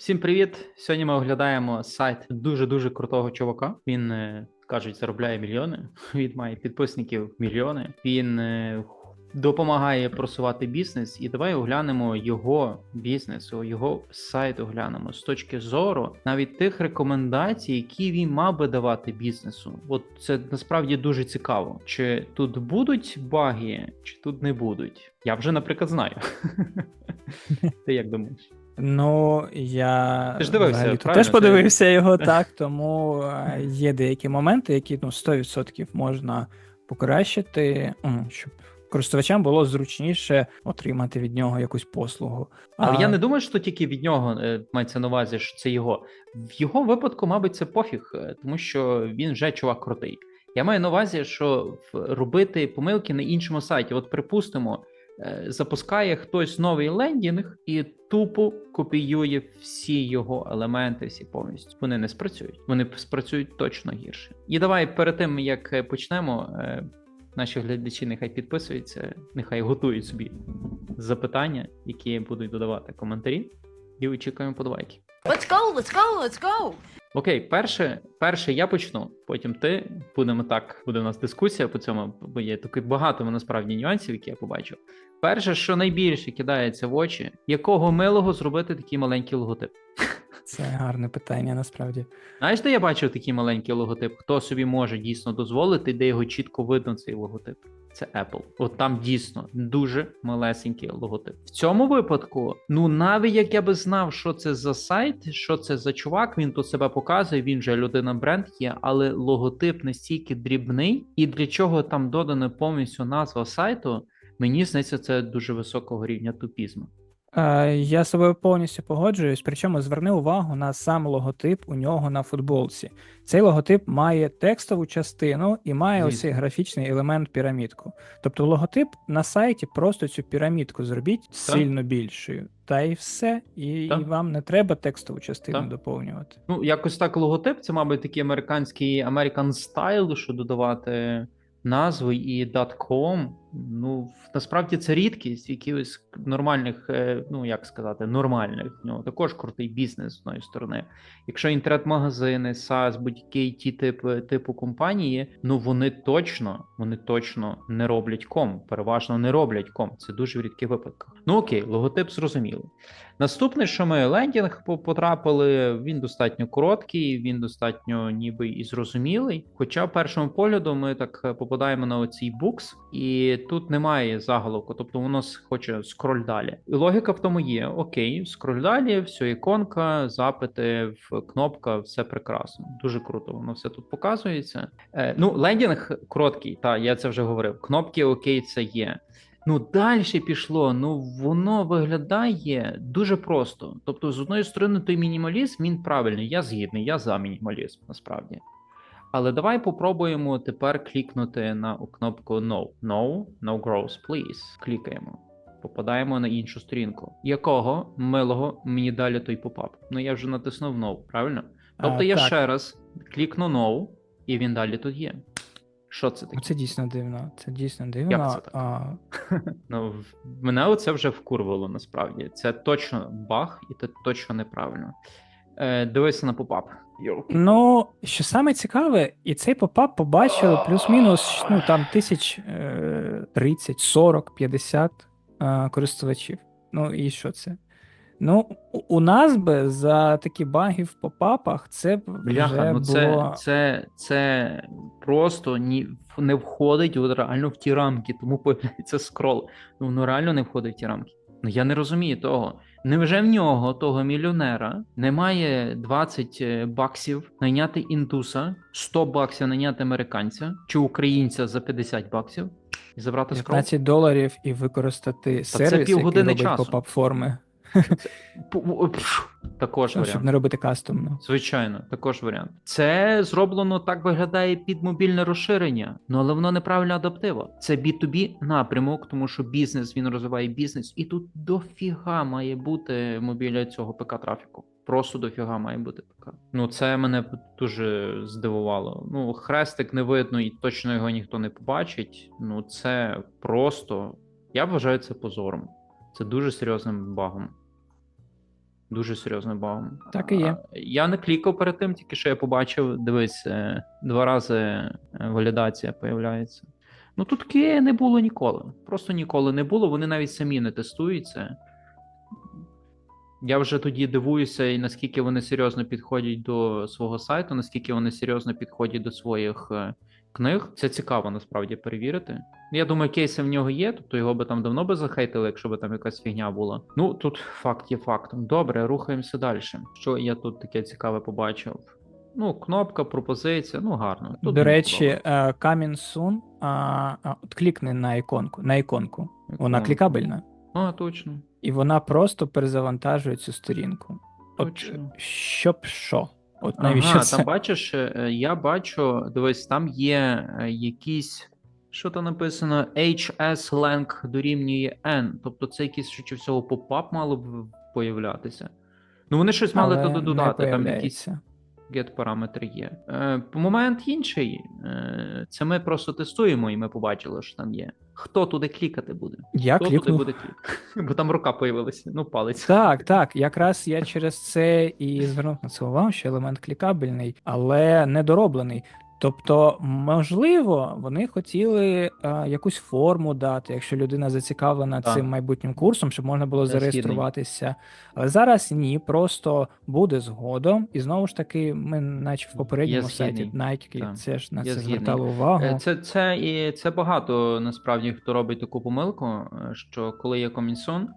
Всім привіт! Сьогодні ми оглядаємо сайт дуже дуже крутого чувака. Він е, кажуть, заробляє мільйони. Він має підписників мільйони. Він е, допомагає просувати бізнес. І давай оглянемо його бізнес, його сайт оглянемо з точки зору навіть тих рекомендацій, які він мав би давати бізнесу. От це насправді дуже цікаво. Чи тут будуть баги, чи тут не будуть? Я вже, наприклад, знаю. Ти як думаєш? Ну, я Ти ж дивився, взагалі-то правильно? теж подивився його так, тому е, є деякі моменти, які ну, 100% можна покращити, м, щоб користувачам було зручніше отримати від нього якусь послугу. Але я не думаю, що тільки від нього е, мається на увазі, що це його. В його випадку, мабуть, це пофіг, е, тому що він вже чувак крутий. Я маю на увазі, що в- робити помилки на іншому сайті. От припустимо, запускає хтось новий лендінг і тупо копіює всі його елементи, всі повністю. Вони не спрацюють. Вони спрацюють точно гірше. І давай перед тим як е, почнемо. е, Наші глядачі нехай підписуються, нехай готують собі запитання, які будуть додавати коментарі, і очікуємо подвайки. Let's go, let's go, let's go. Окей, перше, перше я почну, потім ти. Будемо так, буде у нас дискусія по цьому, бо є таки багато насправді нюансів, які я побачив. Перше, що найбільше кидається в очі, якого милого зробити такий маленький логотип. Це гарне питання насправді. Знаєш, де я бачив такий маленький логотип? Хто собі може дійсно дозволити, де його чітко видно цей логотип? Це Apple. От там дійсно дуже малесенький логотип. В цьому випадку, ну навіть як я би знав, що це за сайт, що це за чувак, він тут себе показує, він же людина бренд є, але логотип настільки дрібний, і для чого там додана повністю назва сайту, мені здається, це дуже високого рівня тупізму. Е, Я з собою повністю погоджуюсь, причому зверни увагу на сам логотип у нього на футболці. Цей логотип має текстову частину і має ось графічний елемент пірамідку. Тобто логотип на сайті просто цю пірамідку зробіть сильно більшою. Та і все, і, Так. і вам не треба текстову частину Так. доповнювати. Ну, якось так логотип, це, мабуть, такий американський American Style, що додавати назви і .com. Ну, насправді це рідкість якихось нормальних, е, ну як сказати, нормальних. В нього також крутий бізнес з одної сторони. Якщо інтернет-магазини, SaaS, будь-які ті типи типу компанії, ну вони точно, вони точно не роблять ком. Переважно не роблять ком. Це дуже в рідких випадках. Ну окей, логотип зрозумілий. Наступне, що ми лендінг по- потрапили, він достатньо короткий, він достатньо ніби і зрозумілий. Хоча першому погляду ми так е, попадаємо на оцій букс, і тут немає заголовку, тобто воно хоче скроль далі. І логіка в тому є: окей, скроль далі, все іконка, запити, кнопка, все прекрасно. Дуже круто, воно все тут показується. Е, ну, лендінг короткий, та я це вже говорив. Кнопки окей, це є. Ну, далі пішло. Ну, воно виглядає дуже просто. Тобто, з одної сторони, той мінімалізм він правильний. Я згідний, я за мінімалізм, насправді. Але давай попробуємо тепер клікнути на кнопку No. No, no growth, please. Клікаємо. Попадаємо на іншу сторінку. Якого милого мені далі той попап? Ну я вже натиснув No, правильно? Тобто А, я так. ще раз клікну No, і він далі тут є. Що це таке? Це дійсно дивно. Це дійсно дивно. Як це так? А, Ну, мене оце вже вкурвало насправді. Це точно баг, і це точно неправильно. Е, дивися на попап. Ну, що саме цікаве, і цей попап побачили плюс-мінус ну, там тисяч е, 30, 40, 50 е, користувачів. Ну і що це? Ну, у- нас би за такі баги в попапах це б Бляха, вже ну це, було. це, це просто ні, не входить от реально в ті рамки, тому появляється скрол. Ну, воно реально не входить в ті рамки. Ну я не розумію того. Невже в нього, того мільйонера, немає 20 баксів найняти індуса, 100 баксів найняти американця чи українця за 50 баксів і забрати скрол? 15 доларів і використати це сервіс, який півгодини робить часу. попап форми, Також щоб варіант. не робити кастомно. Звичайно, також варіант. Це зроблено так виглядає під мобільне розширення, ну але воно неправильно адаптиво. Це B2B напрямок, тому що бізнес він розвиває бізнес, і тут дофіга має бути мобіля цього ПК трафіку. Просто дофіга має бути ПК. Ну це мене дуже здивувало. Ну, хрестик не видно, і точно його ніхто не побачить. Ну це просто. Я вважаю це позором. Це дуже серйозним багом. Дуже серйозним багом. Так і є. Я не клікав перед тим, тільки що я побачив, дивись, е, два рази е, валідація появляється. Ну тут QA не було ніколи. Просто ніколи не було. Вони навіть самі не тестують це. Я вже тоді дивуюся, і наскільки вони серйозно підходять до свого сайту, наскільки вони серйозно підходять до своїх е, книг. Це цікаво насправді перевірити. Я думаю, кейси в нього є, тобто його би там давно би захейтили, якщо би там якась фігня була. Ну тут факт є фактом. Добре, рухаємося далі. Що я тут таке цікаве побачив? Ну, кнопка, пропозиція, ну гарно. Тут До речі, е, а, а, от клікни на іконку, на іконку. Вона Іконка. клікабельна. А, точно. І вона просто перезавантажує цю сторінку. От щоб що? От навіщо ага, це? там бачиш, е, я бачу, дивись, там є е, якісь. Що там написано? HS Lang дорівнює N. Тобто це якийсь швидше всього поп-ап мало б появлятися. Ну, вони щось мали туди додати, там якісь. Get параметри є. Е, момент інший. Е, це ми просто тестуємо, і ми побачили, що там є. Хто туди клікати буде? Я Хто туди буде клікати? Бо там рука появилася, ну палець. Так, так. Якраз я через це і звернув на це увагу, що елемент клікабельний, але недороблений. Тобто, можливо, вони хотіли е, якусь форму дати, якщо людина зацікавлена Так. цим майбутнім курсом, щоб можна було зареєструватися. Але зараз ні, просто буде згодом. І знову ж таки, ми, наче в попередньому сайті. Nike, Так. це ж на Я це згідний. звертало увагу. Е, Це, це, і це багато насправді хто робить таку помилку, е, що коли є комінсон,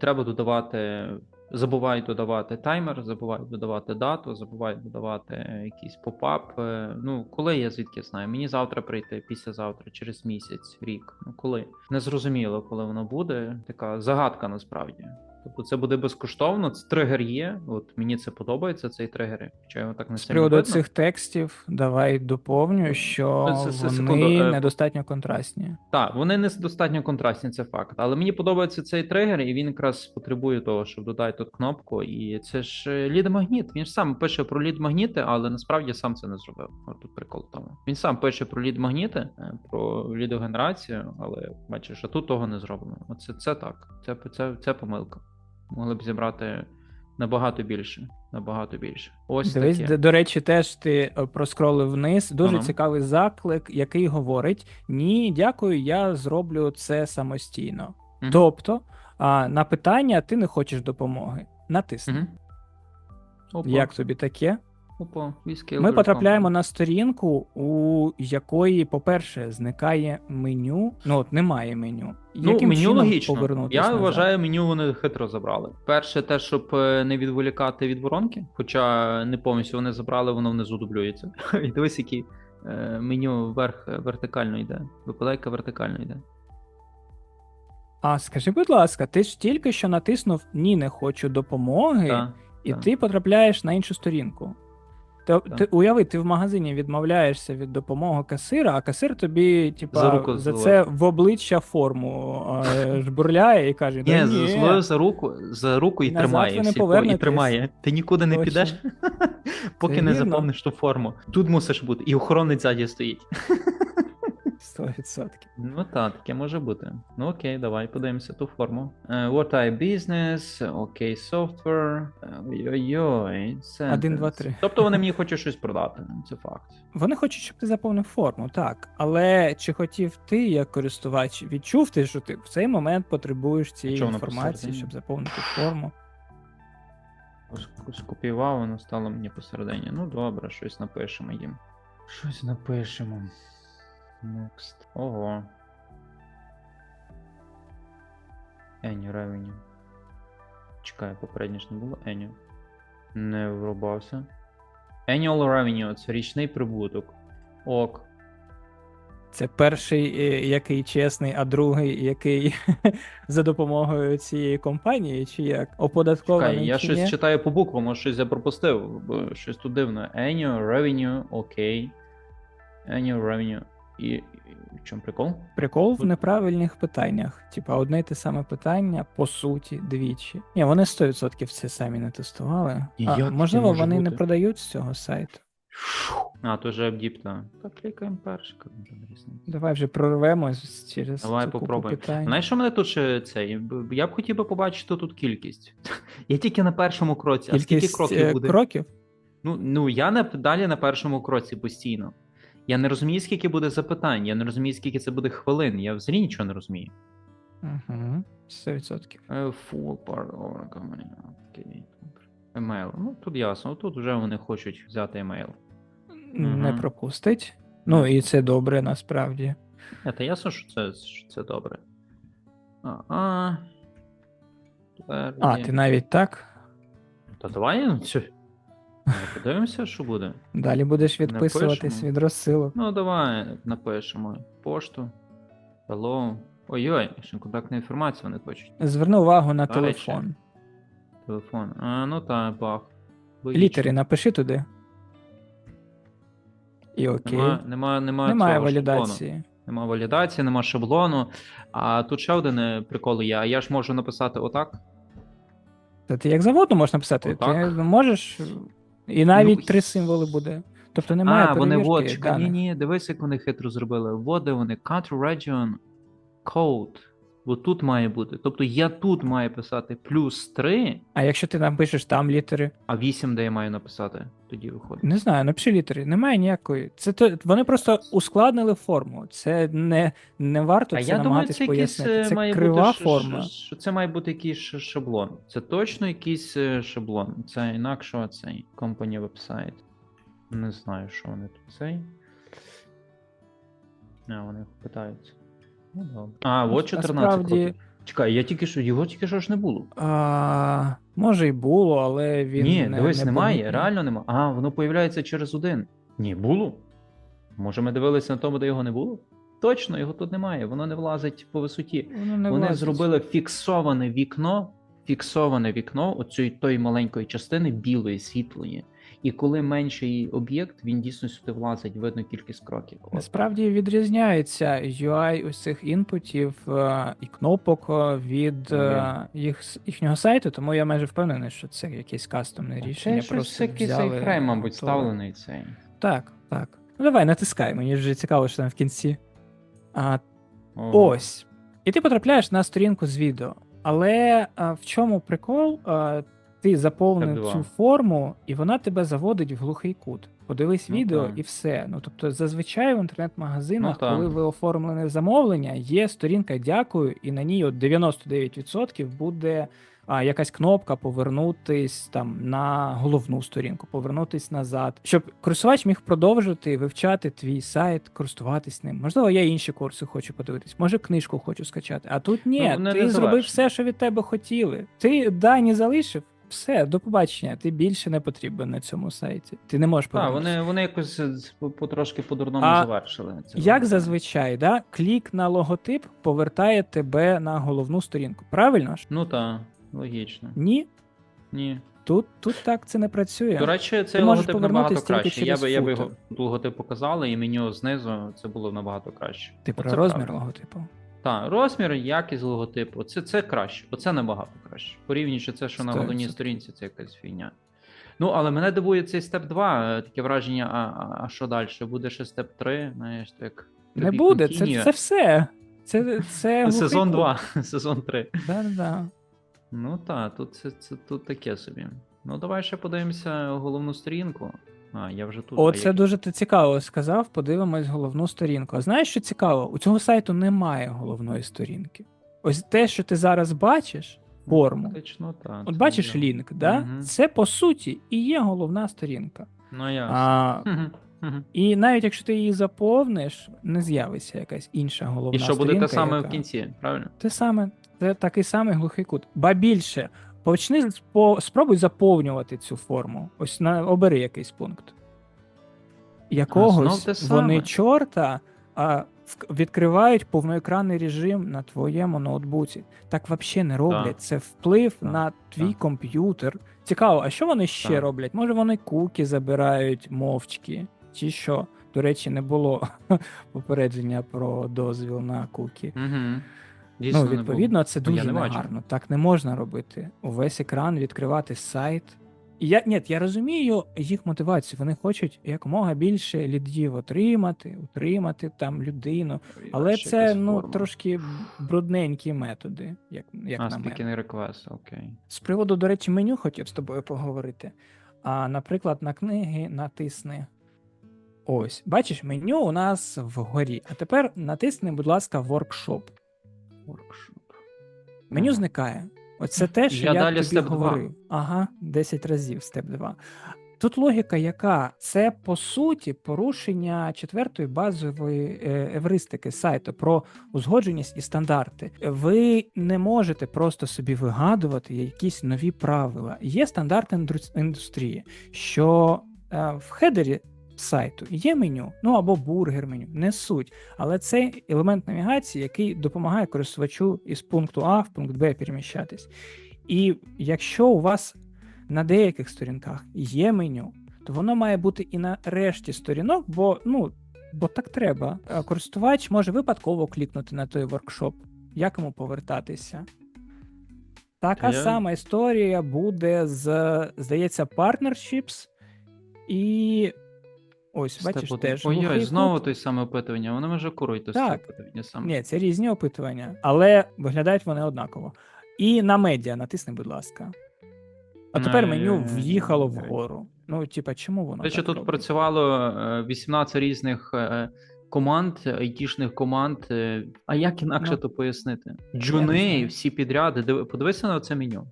треба додавати. Забувають додавати таймер, забувають додавати дату, забувають додавати е, якийсь попап. Е, Ну, коли я звідки знаю? Мені завтра прийти, післязавтра, через місяць, рік. Ну коли? Незрозуміло, коли воно буде. Така загадка насправді. Тобто це буде безкоштовно, це тригер є. От мені це подобається, цей тригер. Хоча його так не З приводу видно. цих текстів, давай доповню, що Це- це- вони секунду, е, недостатньо контрастні. Так, вони не достатньо контрастні, це факт. Але мені подобається цей тригер, і він якраз потребує того, щоб додати тут кнопку. І це ж е, лід-магніт. Він ж сам пише про лід-магніти, але насправді сам це не зробив. От тут прикол в тому. Він сам пише про лід-магніти, е, про лідогенерацію, але бачиш, а тут того не зроблено. Оце це так. Це, це, це помилка. Могли б зібрати набагато більше. Набагато більше. Ось Дивись, таке. до, речі, теж ти е, проскролив вниз. Дуже Ага. цікавий заклик, який говорить: Ні, дякую, я зроблю це самостійно. Угу. Тобто, а, на питання ти не хочеш допомоги. Натисни. Угу. Як тобі таке? Опа, віскі Ми потрапляємо на сторінку, у якої, по-перше, зникає меню. Ну, от немає меню. Ну, Яким меню чином логічно. Я назад? вважаю, меню вони хитро забрали. Перше, те, щоб е, не відволікати від воронки, хоча не повністю вони забрали, воно внизу дублюється. І дивись, який е, меню вверх е, вертикально йде. Випадайка вертикально йде. А скажи, будь ласка, ти ж тільки що натиснув Ні, не хочу допомоги. Так, і так. ти потрапляєш на іншу сторінку. Ти, ти уяви, ти в магазині відмовляєшся від допомоги касира, а касир тобі, типа, За за, це в обличчя форму е, жбурляє і каже: Ні, «Да зловив за руку, за руку і тримає всіх, і тримає. Ти нікуди не підеш, поки Це не заповниш ту форму. Тут мусиш бути. І охоронець ззаді стоїть. 100%. Ну так, таке може бути. Ну окей, давай подивимося ту форму. Е, what type business, окей, software. Е, Ой-ой-ой. Один, два, sentence. три. Тобто вони мені хочуть щось продати, це факт. Вони хочуть, щоб ти заповнив форму, так. Але чи хотів ти, як користувач, відчув ти, що ти в цей момент потребуєш цієї інформації, щоб заповнити форму? Ск- Скопіював, воно стало мені посередині. Ну добре, щось напишемо їм. Щось напишемо. Next. Ого. Any revenue. Чекай, попереднє ж не було Any. Не врубався. Annual revenue це річний прибуток. Ок. Це перший, е, який чесний, а другий, який за допомогою цієї компанії, чи як оподаткований Чекай, я чи щось ні? читаю по буквам, може щось я пропустив, бо щось тут дивно. Annual revenue, окей. Annual revenue. І, в чому прикол? Прикол в неправильних питаннях. Типа одне й те саме питання, по суті, двічі. Ні, вони 100% це самі не тестували. І А, як можливо, вони не продають з цього сайту. А, то вже Abdip, так. Клікаємо перше. Давай вже прорвемось через Давай попробуємо. Знаєш, що мене тут ще цей? б- Я б хотів би побачити тут кількість. Я тільки на першому кроці, а скільки кроків е, буде? кроків? Ну, ну я на, далі на першому кроці постійно. Я не розумію, скільки буде запитань, я не розумію, скільки це буде хвилин. Я взагалі нічого не розумію. Угу. 100%. Е, Full part of. Окей. добре. Емейл. Ну, тут ясно. Тут вже вони хочуть взяти емейл. Не пропустить. Ну і це добре насправді. Е, Та ясно, що це, що це добре. А, а. Ти навіть так? Та. Давай Подивимося, що буде. Далі будеш відписуватись Напишемо. від розсилок. Ну, давай напишемо пошту. Hello. Ой-ой, ще контактна інформація вони хочуть. Зверни увагу на До речі. телефон. Телефон. А, ну та, бах. Логічно. Літери напиши туди. І окей. Нема, нема, нема Немає цього валідації. Шаблону. Нема валідації, нема шаблону. А тут ще один е, прикол є. А я ж можу написати отак. Та ти як завгодно можеш написати. Отак. Ти можеш. І навіть Ну, три символи буде. Тобто немає а, вони вот, ні, ні, дивись, як вони хитро зробили. Вот де вони, country region code. От тут має бути. Тобто я тут маю писати плюс 3, А якщо ти напишеш там літери, а 8 де я маю написати, тоді виходить. не знаю, напиши літери. Немає ніякої. Це то вони просто ускладнили форму. Це не, не варто А це я думаю, це пояснити. е, Це має крива бути форма. ш- що це має бути якийсь шаблон. Це точно якийсь е, шаблон. Це інакше цей company website. Не знаю, що вони тут цей. А, вони питаються. Ну. А, Ну, от 14 насправді- кроків. Чекай, я тільки що, його тільки що ж не було. А, може і було, але він. Ні, не, дивись, не немає, помітний. реально немає. А, воно появляється через один. Ні, було. Може, ми дивилися на тому, де його не було? Точно, його тут немає, воно не влазить по висоті. Воно не Вони влазить. зробили фіксоване вікно, фіксоване вікно оцієї тої маленької частини білої, світлої. І коли менший об'єкт, він дійсно сюди влазить, видно кількість кроків. Насправді відрізняється UI ось цих інпутів е, і кнопок е, від е, їх, їхнього сайту, тому я майже впевнений, що це якесь кастомне рішення. Це просто якийсь взяли айфрейм, мабуть, ставлений цей. Так, так. Ну давай, натискай, мені вже цікаво, що там в кінці. А, Ого. ось. І ти потрапляєш на сторінку з відео. Але а, в чому прикол? А, ти заповнив Tab2. цю форму, і вона тебе заводить в глухий кут. Подивись Ну, відео так. і все. Ну тобто, зазвичай в інтернет-магазинах, Ну, коли ви оформлене замовлення, є сторінка дякую, і на ній от 99% буде а, якась кнопка повернутись там на головну сторінку, повернутись назад, щоб користувач міг продовжити вивчати твій сайт, користуватись ним. Можливо, я інші курси хочу подивитись, може книжку хочу скачати. А тут ні, Ну, ти зробив все, що від тебе хотіли. Ти дані залишив. Все, до побачення. Ти більше не потрібен на цьому сайті. Ти не можеш Так, вони, вони якось е, потрошки по-дурному А завершили. це. Як зазвичай, да? клік на логотип повертає тебе на головну сторінку. Правильно ж? Ну так, логічно. Ні, Ні. тут, тут так це не працює. До речі, цей логотип набагато краще. Я би, я би його логотип показали, і меню знизу це було набагато краще. Ти про розмір правда. логотипу. Так, розмір, якість логотипу, це, це краще. Оце набагато краще. Порівнюючи це, що на головній сторінці, це якась фігня. Ну, але мене дивує цей степ 2, е, таке враження, а, а, а що далі? Буде ще степ 3, знаєш, так. Не буде, це, це все. Це, це Сезон 2, сезон 3. Да-да-да. Ну так, тут це, це тут таке собі. Ну, давай ще подивимося головну сторінку. А, я вже тут. О, а це дуже ти цікаво сказав. Подивимось головну сторінку. А знаєш, що цікаво? У цього сайту немає головної сторінки. Ось те, що ти зараз бачиш, форму. Фактично, так. От бачиш я. лінк, да? Мгм. це по суті і є головна сторінка. Ну, я. А, і навіть якщо ти її заповниш, не з'явиться якась інша головна І що сторінка. буде те саме яка... в кінці, правильно? Те саме, це такий самий глухий кут. Ба більше, почни спробуй заповнювати цю форму. Ось на обери якийсь пункт. Якогось вони чорта а, відкривають повноекранний режим на твоєму ноутбуці. Так взагалі не роблять. Так. Це вплив Так, на твій так. комп'ютер. Цікаво, а що вони ще роблять? Може вони куки забирають мовчки, чи що? До речі, не було попередження про дозвіл на куки. Угу. Дійсно, Ну, не відповідно, це Ну, дуже не негарно. Так не можна робити. Увесь екран відкривати сайт. Я, ні, я розумію їх мотивацію. Вони хочуть якомога більше лідів отримати, утримати там людину. Але Ще це ну форма. трошки брудненькі методи, як, як а, на мене. request, окей. З приводу, до речі, меню хотів з тобою поговорити. А, наприклад, на книги натисни. Ось, бачиш, меню у нас вгорі. А тепер натисни, будь ласка, воркшоп. Workshop. Меню зникає. Оце те, що Я я, далі тобі говорив. Ага, 10 разів степ 2. Тут логіка яка? Це по суті порушення четвертої базової е, евристики сайту про узгодженість і стандарти. Ви не можете просто собі вигадувати якісь нові правила. Є стандарти індустрії, що е, в хедері сайту є меню, ну або бургер меню, не суть. Але це елемент навігації, який допомагає користувачу із пункту А в пункт Б переміщатись. І якщо у вас на деяких сторінках є меню, то воно має бути і на решті сторінок, бо ну. Бо так треба. Користувач може випадково клікнути на той воркшоп, як йому повертатися. Така Я- сама історія буде з, здається, partnerships і. Ось, бачиш, теж. Ой-ой, знову кут. те саме опитування. Вони вже курують те Так. опитування саме. Ні, це різні опитування, але виглядають вони однаково. І на медіа натисни, будь ласка. А тепер меню в'їхало вгору. Ну, типа, чому воно? Речі, так тут робить? працювало е, 18 різних е, команд, айтішних команд. е, А як інакше Ну, то пояснити? Джуни, всі підряди. Подивися на це меню.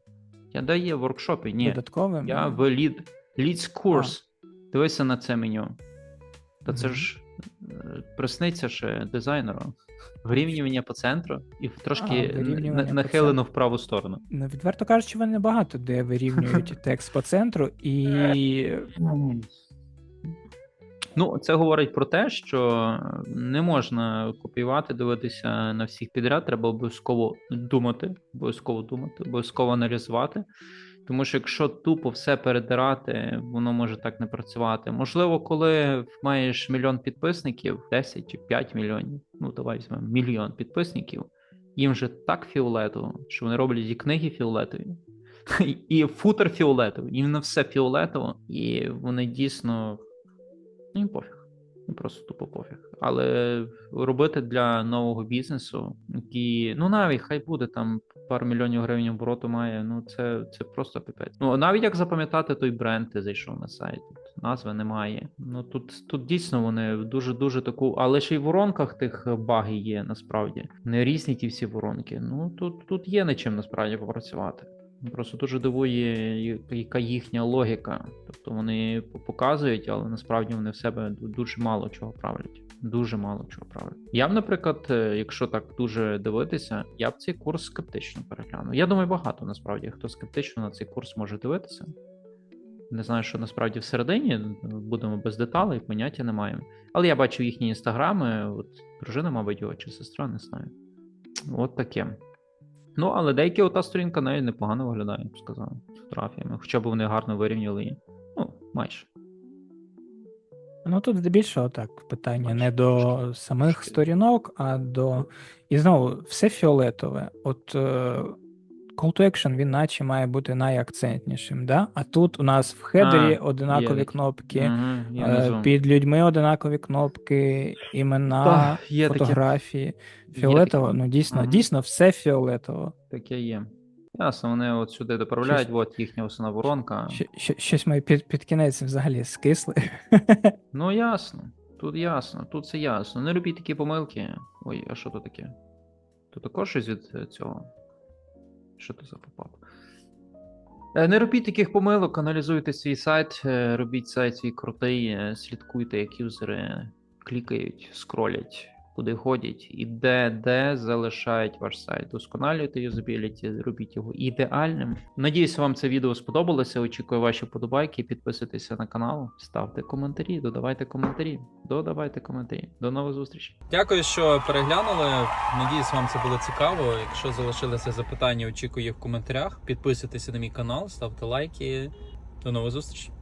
Я дає в воркшопі. Ні, додатковим. я в лід, Leads курс. Дивися на це меню. Та це ж е, присниться ще дизайнеру. Вирівнювання по центру і трошки А, нахилено в праву сторону. Ну, відверто кажучи, вони багато де вирівнюють текст по центру, і Ну, це говорить про те, що не можна копіювати, дивитися на всіх підряд. Треба обов'язково думати, обов'язково думати, обов'язково аналізувати. Тому що якщо тупо все передирати, воно може так не працювати. Можливо, коли маєш мільйон підписників, 10 чи 5 мільйонів, ну давай візьмемо мільйон підписників, їм вже так фіолетово, що вони роблять і книги фіолетові, і футер фіолетовий, їм на все фіолетово, і вони дійсно Ну, пофіг. Їм просто тупо пофіг. Але робити для нового бізнесу, який, ну навіть хай буде там пару мільйонів гривень обороту має, ну це, це просто піпець. Ну навіть як запам'ятати той бренд, ти зайшов на сайт, тут назви немає. Ну тут, тут дійсно вони дуже дуже таку, але ще й воронках тих баги є насправді. Не різні ті всі воронки. Ну тут, тут є над чим насправді попрацювати. Просто дуже дивує, яка їхня логіка. Тобто вони показують, але насправді вони в себе дуже мало чого правлять. Дуже мало чого правлять. Я б, наприклад, е, якщо так дуже дивитися, я б цей курс скептично переглянув. Я думаю, багато насправді хто скептично на цей курс може дивитися. Не знаю, що насправді всередині, будемо без деталей, поняття не маємо. Але я бачив їхні інстаграми, от дружина, мабуть, його чи сестра, не знаю. От таке. Ну, але деякі ота сторінка навіть непогано виглядає, я б сказав, з фотографіями. Хоча б вони гарно вирівняли її. Ну, майже. ну тут здебільшого так питання не до самих трошки. сторінок, а до. І знову все фіолетове. От е, Call to Action він наче має бути найакцентнішим, да? а тут у нас в хедері А, одинакові є. кнопки. Є Е. Під людьми одинакові кнопки, імена, Так, є фотографії. Є Фіолетово, таке. ну дійсно, Мгм. дійсно все фіолетово. Таке є. Ясно, вони от сюди доправляють, от їхня основна воронка. Щось ми під, під кінець взагалі скисли. Ну, ясно. Тут ясно, тут це ясно. Не робіть такі помилки. Ой, а що то таке? Тут також щось від е, цього. Що то за попап? Е, Не робіть таких помилок, аналізуйте свій сайт, е, робіть сайт свій крутий, е, слідкуйте, як юзери клікають, скролять, куди ходять, і де, де залишають ваш сайт. Досконалюйте юзабіліті, робіть його ідеальним. Надіюсь, вам це відео сподобалося. Очікую ваші подобайки. Підписуйтеся на канал, ставте коментарі, додавайте коментарі, додавайте коментарі. До нових зустрічей. Дякую, що переглянули. Надіюсь, вам це було цікаво. Якщо залишилися запитання, очікую їх в коментарях. Підписуйтеся на мій канал, ставте лайки. До нових зустрічей.